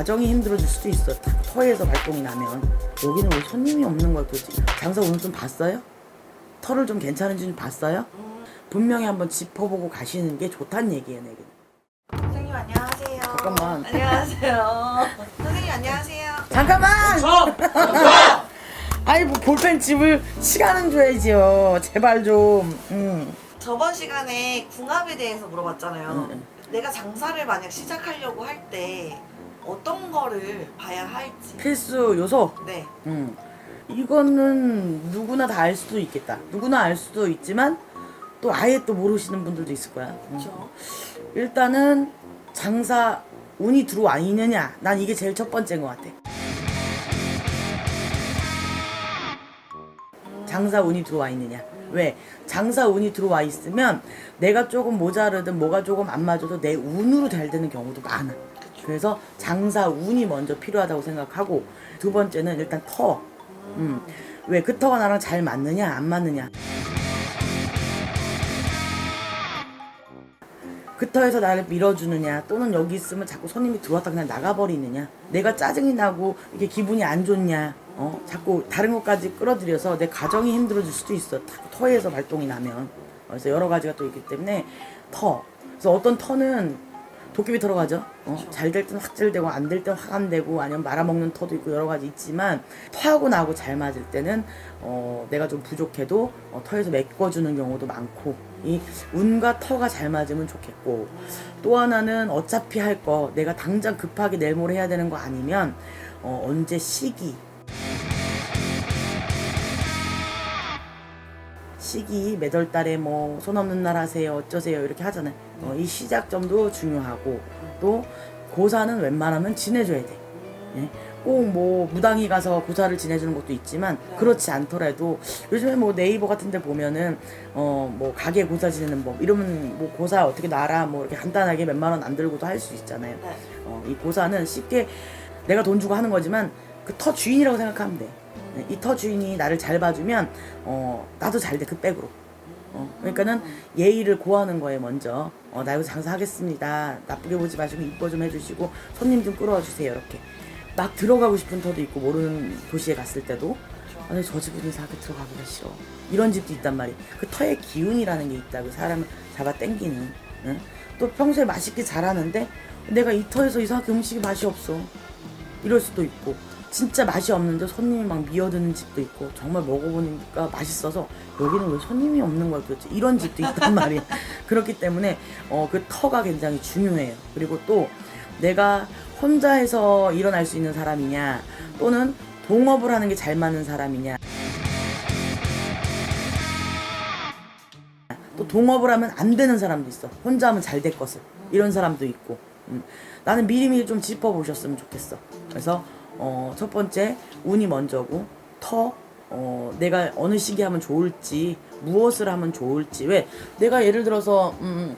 가정이 힘들어질 수도 있어. 탁 터에서 발동이 나면 여기는 왜 손님이 없는 거야 도대체? 장사 오늘 좀 봤어요? 털을 좀 괜찮은지 좀 봤어요? 분명히 한번 짚어보고 가시는 게 좋다는 얘기예요, 내게. 선생님 안녕하세요. 잠깐만. 안녕하세요. 선생님 안녕하세요. 잠깐만! 아이 뭐 볼펜 집을 시간은 줘야지요. 제발 좀. 음. 저번 시간에 궁합에 대해서 물어봤잖아요. 응, 내가 장사를 만약 시작하려고 할 때 거를 봐야 할지. 필수 요소. 네. 음. 이거는 누구나 다 알 수도 있겠다. 누구나 알 수도 있지만 또 아예 또 모르시는 분들도 있을 거야. 음. 그렇죠. 일단은 장사 운이 들어와 있느냐. 난 이게 제일 첫 번째인 것 같아. 장사 운이 들어와 있느냐. 왜? 장사 운이 들어와 있으면 내가 조금 모자르든 뭐가 조금 안 맞아도 내 운으로 잘 되는 경우도 많아. 그래서 장사 운이 먼저 필요하다고 생각하고 두 번째는 일단 터. 음. 왜 그 터가 나랑 잘 맞느냐 안 맞느냐. 그 터에서 나를 밀어주느냐 또는 여기 있으면 자꾸 손님이 들어왔다 그냥 나가버리느냐 내가 짜증이 나고 이게 기분이 안 좋냐 어 자꾸 다른 것까지 끌어들여서 내 가정이 힘들어질 수도 있어 탁 터에서 발동이 나면 그래서 여러 가지가 또 있기 때문에 터 그래서 어떤 터는 도깨비 털어 가죠. 어, 잘될 때는 확질되고 안될 때는 확안 되고 아니면 말아먹는 터도 있고 여러 가지 있지만 터하고 나하고 잘 맞을 때는 어, 내가 좀 부족해도 어, 터에서 메꿔주는 경우도 많고 이 운과 터가 잘 맞으면 좋겠고 또 하나는 어차피 할 거 내가 당장 급하게 내일 모레 해야 되는 거 아니면 어, 언제 시기 시기 매달 달에 뭐 손 없는 날 하세요 어쩌세요 이렇게 하잖아요 어, 이 시작점도 중요하고 또 고사는 웬만하면 지내줘야 돼 예? 꼭뭐 무당이 가서 고사를 지내주는 것도 있지만 그렇지 않더라도 요즘에 뭐 네이버 같은 데 보면은 어 뭐 가게 고사 지내는 법 이러면 뭐 고사 어떻게 놔라 뭐 이렇게 간단하게 몇만 원 안 들고도 할 수 있잖아요 네. 어, 이 고사는 쉽게 내가 돈 주고 하는 거지만 그 터 주인이라고 생각하면 돼. 이 터 주인이 나를 잘 봐주면 어, 나도 잘 돼 그 백으로. 어, 그러니까는 예의를 고하는 거에 먼저 어, 나 여기서 장사하겠습니다. 나쁘게 보지 마시고 이뻐 좀 해주시고 손님 좀 끌어와 주세요 이렇게. 막 들어가고 싶은 터도 있고 모르는 도시에 갔을 때도 아니 저 집은 이상하게 들어가기가 싫어. 이런 집도 있단 말이야. 그 터의 기운이라는 게 있다고 사람을 잡아 당기는. 응? 또 평소에 맛있게 잘하는데 내가 이 터에서 이상하게 음식이 맛이 없어. 이럴 수도 있고 진짜 맛이 없는데 손님이 막 미어드는 집도 있고 정말 먹어보니까 맛있어서 여기는 왜 손님이 없는 거야 도대체 이런 집도 있단 말이야 그렇기 때문에 어, 그 터가 굉장히 중요해요 그리고 또 내가 혼자 해서 일어날 수 있는 사람이냐 또는 동업을 하는 게 잘 맞는 사람이냐 또 동업을 하면 안 되는 사람도 있어. 혼자 하면 잘 될 것을. 이런 사람도 있고. 음. 나는 미리미리 좀 짚어보셨으면 좋겠어. 그래서 어, 첫 번째 운이 먼저고 터 어, 내가 어느 시기 하면 좋을지 무엇을 하면 좋을지 왜 내가 예를 들어서 음,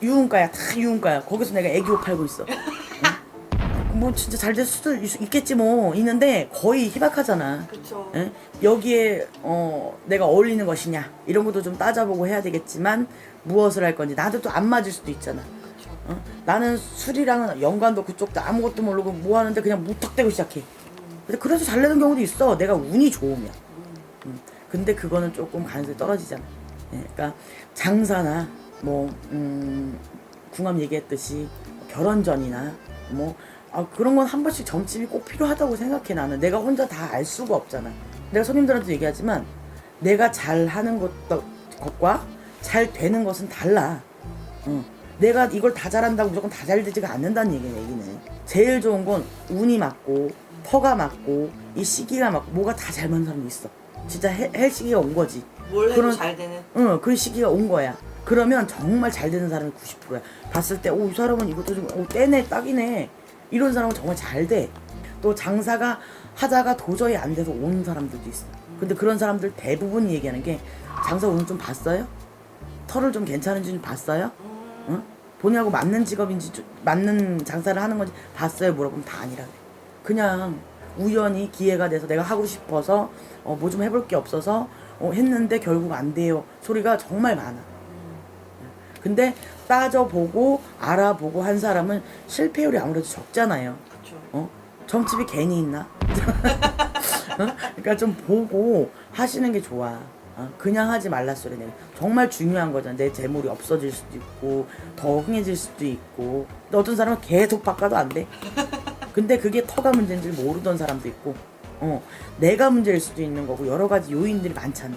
유흥가야 다 유흥가야 거기서 내가 애기옷 팔고 있어. 응? 뭐 진짜 잘 될 수도 있- 있겠지 뭐 있는데 거의 희박하잖아. 예? 여기에 어, 내가 어울리는 것이냐 이런 것도 좀 따져보고 해야 되겠지만 무엇을 할 건지 나도 또 안 맞을 수도 있잖아. 어? 나는 술이랑은 연관도 그쪽도 아무것도 모르고 뭐 하는데 그냥 무턱대고 시작해. 근데 그래서 잘 되는 경우도 있어. 내가 운이 좋으면. 음. 근데 그거는 조금 가능성이 떨어지잖아. 예, 그러니까 장사나 뭐 음, 궁합 얘기했듯이 결혼 전이나 뭐 아, 그런 건 한 번씩 점집이 꼭 필요하다고 생각해 나는. 내가 혼자 다 알 수가 없잖아. 내가 손님들한테 얘기하지만 내가 잘 하는 것과 잘 되는 것은 달라. 응. 내가 이걸 다 잘한다고 무조건 다 잘 되지가 않는다는 얘기네, 얘기는. 제일 좋은 건 운이 맞고, 터가 맞고, 이 시기가 맞고, 뭐가 다 잘 맞는 사람이 있어. 진짜 해, 할 시기가 온 거지. 뭘 해도 그런- 잘 되는. 응, 그 시기가 온 거야. 그러면 정말 잘 되는 사람이 90%야. 봤을 때, 오, 이 사람은 이것도 좀, 오, 떼네, 딱이네. 이런 사람은 정말 잘 돼. 또 장사가 하다가 도저히 안 돼서 오는 사람들도 있어. 근데 그런 사람들 대부분 얘기하는 게, 장사 오늘 좀 봤어요? 털을 좀 괜찮은지 좀 봤어요? 응? 본인하고 맞는 직업인지, 좀- 맞는 장사를 하는 건지 봤어요? 물어보면 다 아니라 그래. 그냥 우연히 기회가 돼서 내가 하고 싶어서 어, 뭐 좀 해볼 게 없어서 어, 했는데 결국 안 돼요. 소리가 정말 많아. 근데 따져보고 알아보고 한 사람은 실패율이 아무래도 적잖아요. 어? 정집이 괜히 있나? 어? 그러니까 좀 보고 하시는 게 좋아. 어? 그냥 하지 말라 소리 내. 정말 중요한 거잖아. 내 재물이 없어질 수도 있고 더 흥해질 수도 있고. 근데 어떤 사람은 계속 바꿔도 안 돼. 근데 그게 터가 문제인 줄 모르던 사람도 있고, 어, 내가 문제일 수도 있는 거고 여러 가지 요인들이 많잖아.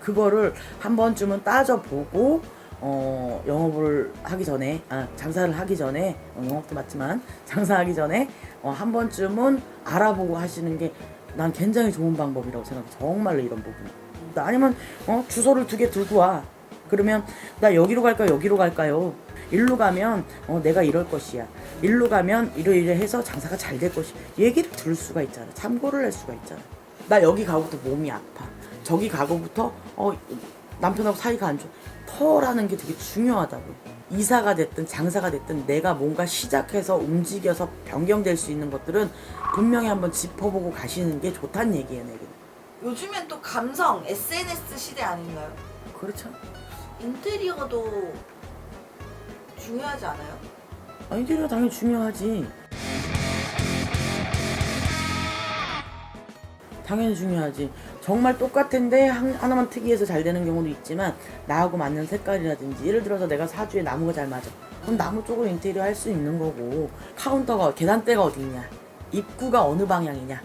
그거를 한 번쯤은 따져보고 어, 영업을 하기 전에 아, 장사를 하기 전에 어, 영업도 맞지만 장사하기 전에 어, 한 번쯤은 알아보고 하시는 게 난 굉장히 좋은 방법이라고 생각해 정말로 이런 부분 아니면 어, 주소를 두 개 들고 와. 그러면 나 여기로 갈까요 여기로 갈까요? 일로 가면 어, 내가 이럴 것이야. 일로 가면 이러이러 해서 장사가 잘 될 것이. 얘기를 들을 수가 있잖아. 참고를 할 수가 있잖아. 나 여기 가고부터 몸이 아파. 저기 가고부터 어, 남편하고 사이가 안 좋아. 터라는 게 되게 중요하다고. 이사가 됐든 장사가 됐든 내가 뭔가 시작해서 움직여서 변경될 수 있는 것들은 분명히 한번 짚어보고 가시는 게 좋다는 얘기예요 내게 요즘엔 또 감성, SNS 시대 아닌가요? 그렇죠. 인테리어도 중요하지 않아요? 아, 인테리어 당연히 중요하지. 당연히 중요하지. 정말 똑같은데 한- 하나만 특이해서 잘 되는 경우도 있지만 나하고 맞는 색깔이라든지 예를 들어서 내가 사주에 나무가 잘 맞아. 그럼 나무 쪽으로 인테리어 할 수 있는 거고 카운터가 계단대가 어디 있냐? 입구가 어느 방향이냐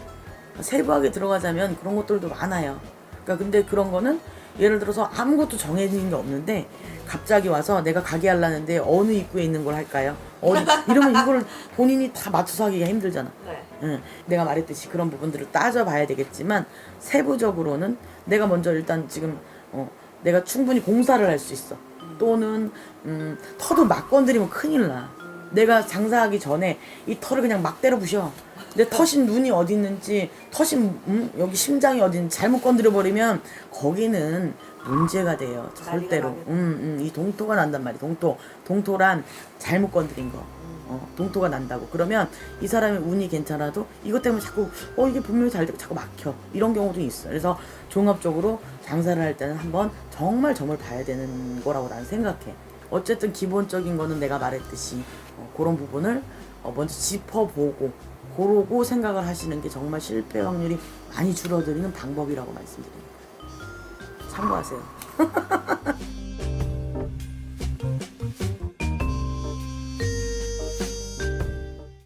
세부하게 들어가자면 그런 것들도 많아요 그러니까 근데 그런 거는 예를 들어서 아무것도 정해진 게 없는데 갑자기 와서 내가 가게 하려는데 어느 입구에 있는 걸 할까요? 어디 이러면 이거를 본인이 다 맞춰서 하기가 힘들잖아. 네. 응, 내가 말했듯이 그런 부분들을 따져봐야 되겠지만 세부적으로는 내가 먼저 일단 지금 어, 내가 충분히 공사를 할 수 있어. 또는 음, 터도 막 건드리면 큰일 나. 내가 장사하기 전에 이 터를 그냥 막 때려 부셔. 내 터신 눈이 어디 있는지 터신 음, 여기 심장이 어디 있는지 잘못 건드려 버리면 거기는 문제가 돼요. 절대로. 음, 음, 이 동토가 난단 말이야. 동토. 동토란 잘못 건드린 거. 어, 동토가 난다고. 그러면 이 사람의 운이 괜찮아도 이것 때문에 자꾸 어 이게 분명히 잘 되고 자꾸 막혀. 이런 경우도 있어. 그래서 종합적으로 장사를 할 때는 한번 정말 점을 봐야 되는 거라고 나는 생각해. 어쨌든 기본적인 거는 내가 말했듯이 어, 그런 부분을 어, 먼저 짚어보고 고르고 생각을 하시는 게 정말 실패 확률이 많이 줄어드리는 방법이라고 말씀드립니다. 참고하세요.